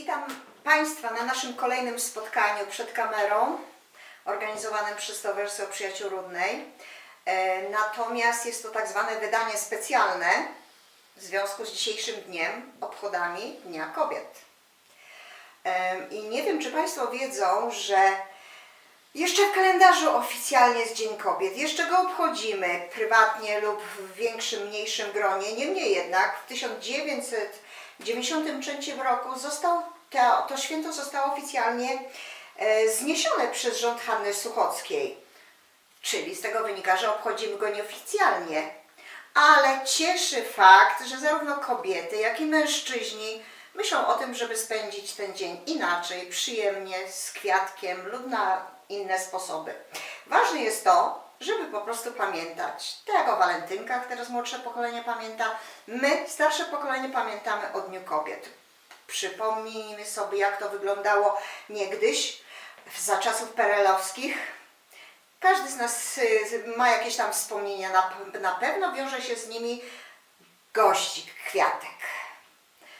Witam Państwa na naszym kolejnym spotkaniu przed kamerą, organizowanym przez Stowarzyszenie Przyjaciół Rudnej. E, Natomiast jest to tak zwane wydanie specjalne w związku z dzisiejszym dniem, obchodami Dnia Kobiet. E, I nie wiem, czy Państwo wiedzą, że jeszcze w kalendarzu oficjalnie jest Dzień Kobiet. Jeszcze go obchodzimy prywatnie lub w większym, mniejszym gronie. Niemniej jednak w 1993 roku został, to, to święto zostało oficjalnie e, zniesione przez rząd Hanny Suchockiej. Czyli z tego wynika, że obchodzimy go nieoficjalnie. Ale cieszy fakt, że zarówno kobiety, jak i mężczyźni myślą o tym, żeby spędzić ten dzień inaczej, przyjemnie, z kwiatkiem lub na inne sposoby. Ważne jest to, żeby po prostu pamiętać. Tak jak o walentynkach teraz młodsze pokolenie pamięta, my, starsze pokolenie, pamiętamy o Dniu Kobiet. Przypomnijmy sobie, jak to wyglądało niegdyś, za czasów perelowskich. Każdy z nas y, ma jakieś tam wspomnienia, na, pewno wiąże się z nimi gościk, kwiatek.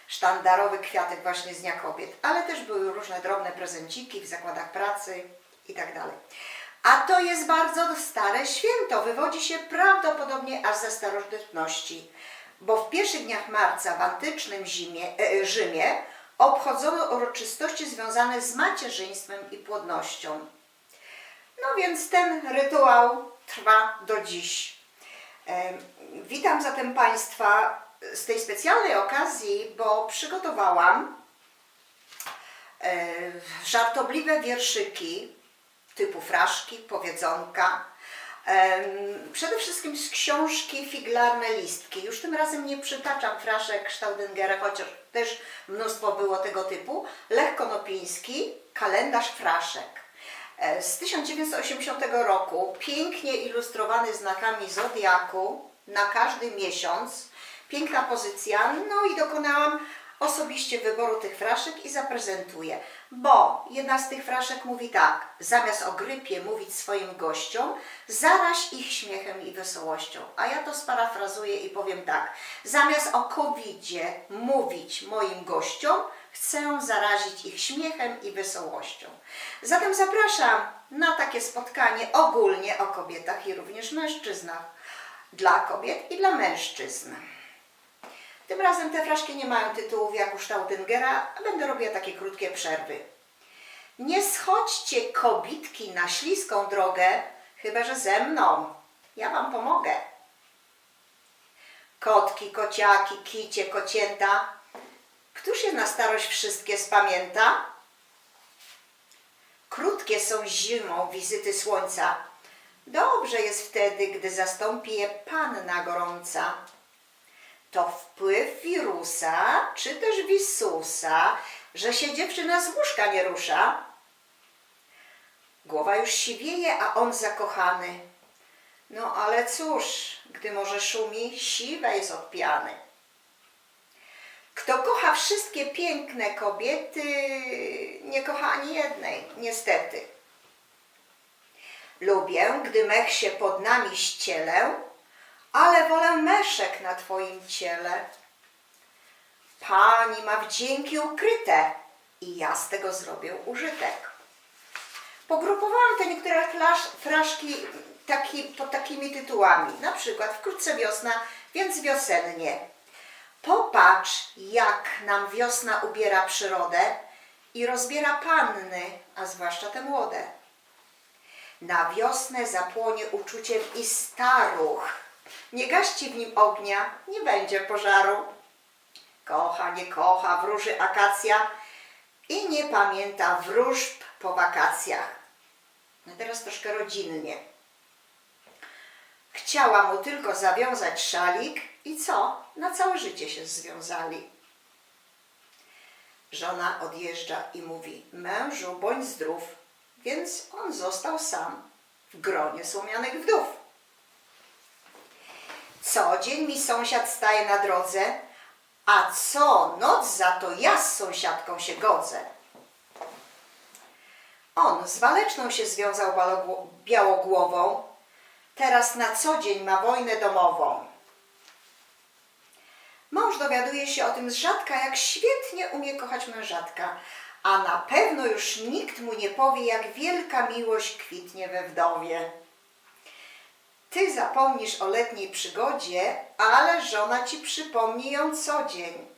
Sztandarowy kwiatek właśnie z Dnia Kobiet, ale też były różne drobne prezenciki w zakładach pracy i tak. A to jest bardzo stare święto, wywodzi się prawdopodobnie aż ze starożytności, bo w pierwszych dniach marca w antycznym zimie, e, Rzymie obchodzono uroczystości związane z macierzyństwem i płodnością. No więc ten rytuał trwa do dziś. E, Witam zatem Państwa z tej specjalnej okazji, bo przygotowałam e, żartobliwe wierszyki typu fraszki, powiedzonka. Przede wszystkim z książki Figlarne Listki. Już tym razem nie przytaczam fraszek Staudengera, chociaż też mnóstwo było tego typu. Lech Konopiński, kalendarz fraszek. E, Z 1980 roku, pięknie ilustrowany znakami zodiaku na każdy miesiąc. Piękna pozycja, no i dokonałam osobiście wyboru tych fraszek i zaprezentuję. Bo jedna z tych fraszek mówi tak, zamiast o grypie mówić swoim gościom, zaraź ich śmiechem i wesołością. A ja to sparafrazuję i powiem tak, zamiast o covidzie mówić moim gościom, chcę zarazić ich śmiechem i wesołością. Zatem zapraszam na takie spotkanie ogólnie o kobietach i również mężczyznach. Dla kobiet i dla mężczyzn. Tym razem te fraszki nie mają tytułów jak u Staudengera, a będę robiła takie krótkie przerwy. Nie schodźcie kobitki na śliską drogę, chyba że ze mną. Ja wam pomogę. Kotki, kociaki, kicie, kocięta. Któż je na starość wszystkie spamięta? Krótkie są zimą wizyty słońca. Dobrze jest wtedy, gdy zastąpi je panna gorąca to wpływ wirusa, czy też wisusa, że się dziewczyna z łóżka nie rusza. Głowa już siwieje, a on zakochany. No ale cóż, gdy morze szumi, siwe jest od piany. Kto kocha wszystkie piękne kobiety, nie kocha ani jednej, niestety. Lubię, gdy mech się pod nami ścielę, ale wolę meszek na Twoim ciele. Pani ma wdzięki ukryte i ja z tego zrobię użytek. Pogrupowałam te niektóre fraszki taki, pod takimi tytułami, na przykład Wkrótce wiosna, więc wiosennie. Popatrz, jak nam wiosna ubiera przyrodę i rozbiera panny, a zwłaszcza te młode. Na wiosnę zapłonie uczuciem i staruch. Nie gaści w nim ognia, nie będzie pożaru. Kocha, nie kocha, wróży akacja i nie pamięta wróżb po wakacjach. No teraz troszkę rodzinnie. Chciała mu tylko zawiązać szalik i co? Na całe życie się związali. Żona odjeżdża i mówi: Mężu, bądź zdrów. Więc on został sam w gronie słomianych wdów. Co dzień mi sąsiad staje na drodze, a co noc za to ja z sąsiadką się godzę. On z waleczną się związał białogłową, teraz na co dzień ma wojnę domową. Mąż dowiaduje się o tym z rzadka, jak świetnie umie kochać mężatka, a na pewno już nikt mu nie powie, jak wielka miłość kwitnie we wdowie. Ty zapomnisz o letniej przygodzie, ale żona ci przypomni ją co dzień.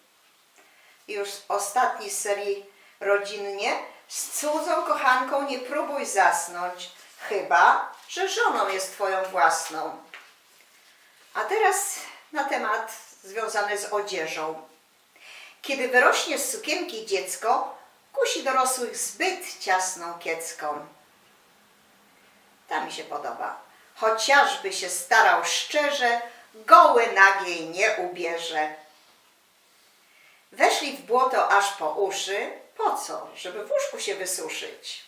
Już ostatni z serii rodzinnie. Z cudzą kochanką nie próbuj zasnąć, chyba, że żoną jest twoją własną. A teraz na temat związany z odzieżą. Kiedy wyrośnie z sukienki dziecko, kusi dorosłych zbyt ciasną kiecką. Ta mi się podoba. Chociażby się starał szczerze, goły nagiej nie ubierze. Weszli w błoto aż po uszy. Po co? Żeby w łóżku się wysuszyć.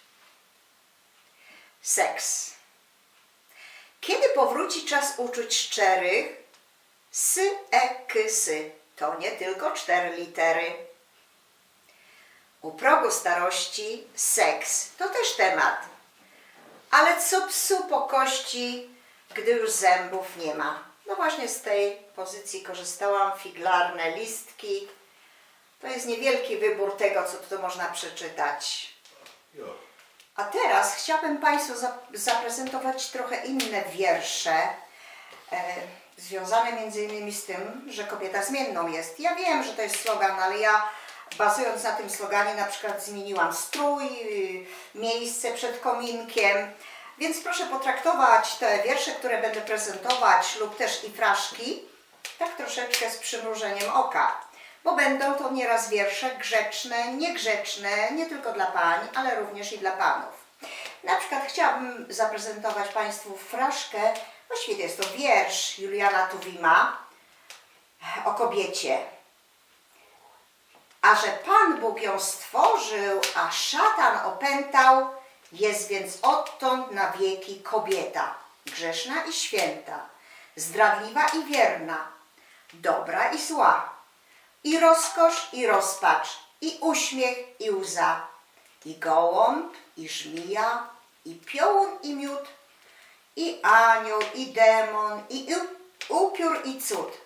Seks. Kiedy powróci czas uczuć szczerych, sy, e, ky, sy. To nie tylko cztery litery. U progu starości seks to też temat. Ale co psu po kości, gdy już zębów nie ma? No właśnie z tej pozycji korzystałam. Figlarne listki. To jest niewielki wybór tego, co tu można przeczytać. A teraz chciałabym Państwu za- zaprezentować trochę inne wiersze, e, związane między innymi z tym, że kobieta zmienną jest. Ja wiem, że to jest slogan, ale ja bazując na tym sloganie na przykład zmieniłam strój, y, miejsce przed kominkiem, więc proszę potraktować te wiersze, które będę prezentować lub też i fraszki, tak troszeczkę z przymrużeniem oka. Bo będą to nieraz wiersze grzeczne, niegrzeczne, nie tylko dla pań, ale również i dla panów. Na przykład chciałabym zaprezentować Państwu fraszkę, właściwie to jest to wiersz Juliana Tuwima o kobiecie. A że Pan Bóg ją stworzył, a szatan opętał, jest więc odtąd na wieki kobieta, grzeszna i święta, zdradliwa i wierna, dobra i zła, i rozkosz, i rozpacz, i uśmiech, i łza, i gołąb, i żmija, i piołun, i miód, i anioł, i demon, i upiór, i cud,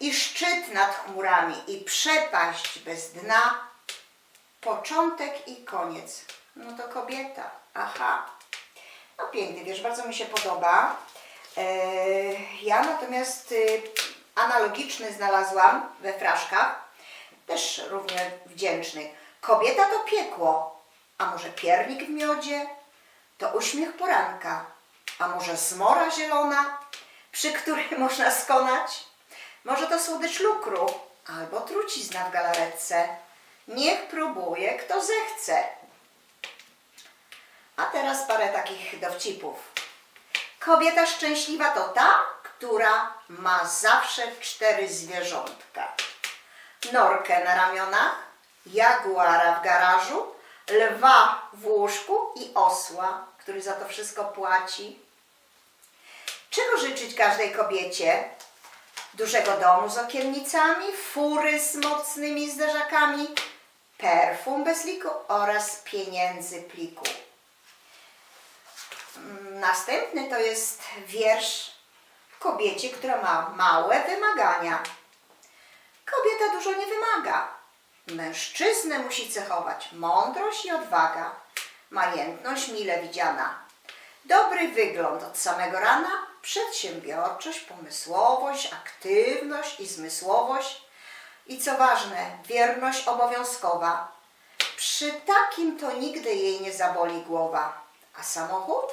i szczyt nad chmurami, i przepaść bez dna, początek i koniec. No to kobieta. Aha. No piękny wiersz, bardzo mi się podoba. Eee, ja natomiast y, analogiczny znalazłam we fraszkach, też równie wdzięczny. Kobieta to piekło, a może piernik w miodzie? To uśmiech poranka, a może zmora zielona, przy której można skonać? Może to słodycz lukru, albo trucizna w galaretce. Niech próbuje, kto zechce. A teraz parę takich dowcipów. Kobieta szczęśliwa to ta, która ma zawsze cztery zwierzątka. Norkę na ramionach, jaguara w garażu, lwa w łóżku i osła, który za to wszystko płaci. Czego życzyć każdej kobiecie? Dużego domu z okiennicami, fury z mocnymi zderzakami, perfum bez liku oraz pieniędzy pliku. Mm, Następny to jest wiersz kobiecie, która ma małe wymagania. Kobieta dużo nie wymaga. Mężczyznę musi cechować mądrość i odwaga, majętność mile widziana, dobry wygląd od samego rana, przedsiębiorczość, pomysłowość, aktywność i zmysłowość i co ważne, wierność obowiązkowa. Przy takim to nigdy jej nie zaboli głowa. A samochód?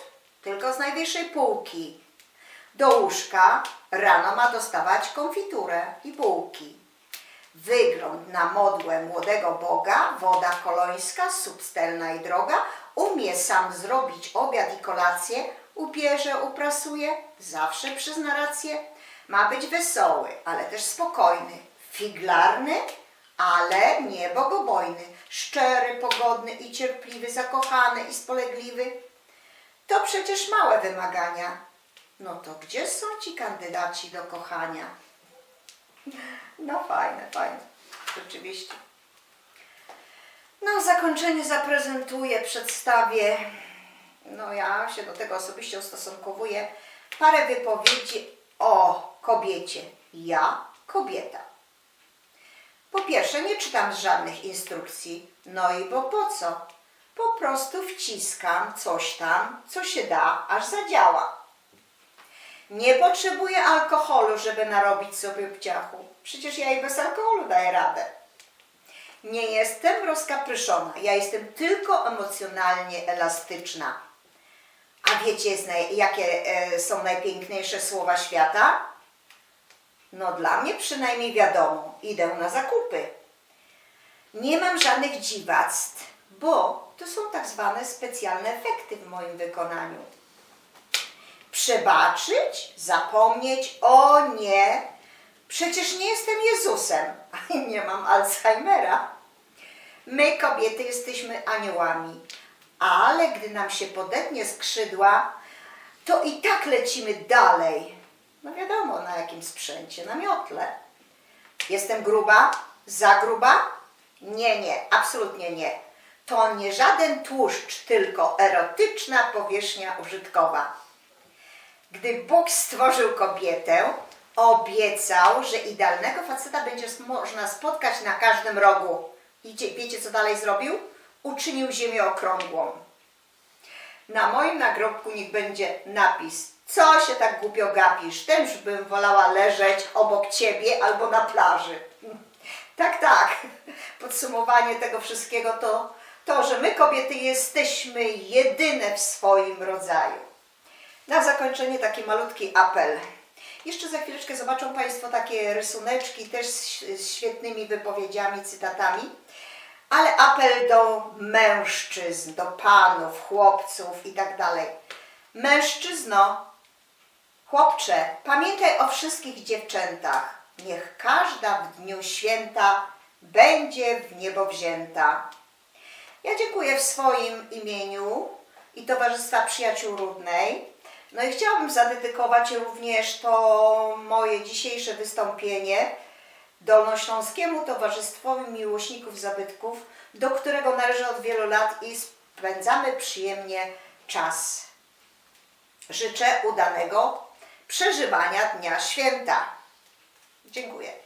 Tylko z najwyższej półki. Do łóżka rano ma dostawać konfiturę i bułki. Wygląd na modłę młodego Boga, woda kolońska, substelna i droga, umie sam zrobić obiad i kolację, ubierze, uprasuje, zawsze przyzna rację. Ma być wesoły, ale też spokojny, figlarny, ale nie bogobojny, szczery, pogodny i cierpliwy, zakochany i spolegliwy. To przecież małe wymagania. No to gdzie są ci kandydaci do kochania? No fajne, fajne. Rzeczywiście. Na zakończenie zaprezentuję, przedstawię, no ja się do tego osobiście ustosunkowuję, parę wypowiedzi o kobiecie. Ja, kobieta. Po pierwsze, nie czytam żadnych instrukcji. No i bo po co? Po prostu wciskam coś tam, co się da, aż zadziała. Nie potrzebuję alkoholu, żeby narobić sobie obciachu. Przecież ja i bez alkoholu daję radę. Nie jestem rozkapryszona, ja jestem tylko emocjonalnie elastyczna. A wiecie, jakie e, są najpiękniejsze słowa świata? No dla mnie przynajmniej wiadomo, idę na zakupy. Nie mam żadnych dziwactw, bo to są tak zwane specjalne efekty w moim wykonaniu. Przebaczyć, zapomnieć, o nie, przecież nie jestem Jezusem, a nie mam Alzheimera. My, kobiety, jesteśmy aniołami, ale gdy nam się podetnie skrzydła, to i tak lecimy dalej. No wiadomo, na jakim sprzęcie, na miotle. Jestem gruba? Za gruba? Nie, nie, absolutnie nie. To nie żaden tłuszcz, tylko erotyczna powierzchnia użytkowa. Gdy Bóg stworzył kobietę, obiecał, że idealnego faceta będzie można spotkać na każdym rogu. I cie- wiecie, co dalej zrobił? Uczynił ziemię okrągłą. Na moim nagrobku niech będzie napis Co się tak głupio gapisz? Też bym wolała leżeć obok ciebie albo na plaży. Tak, tak. Podsumowanie tego wszystkiego to to, że my kobiety jesteśmy jedyne w swoim rodzaju. Na zakończenie taki malutki apel. Jeszcze za chwileczkę zobaczą Państwo takie rysuneczki też z, świetnymi wypowiedziami, cytatami. Ale apel do mężczyzn, do panów, chłopców i tak dalej. Mężczyzno, chłopcze, pamiętaj o wszystkich dziewczętach. Niech każda w dniu święta będzie w niebo wzięta. Ja dziękuję w swoim imieniu i Towarzystwa Przyjaciół Rudnej. No i chciałabym zadedykować również to moje dzisiejsze wystąpienie Dolnośląskiemu Towarzystwowi Miłośników Zabytków, do którego należę od wielu lat i spędzamy przyjemnie czas. Życzę udanego przeżywania Dnia Święta. Dziękuję.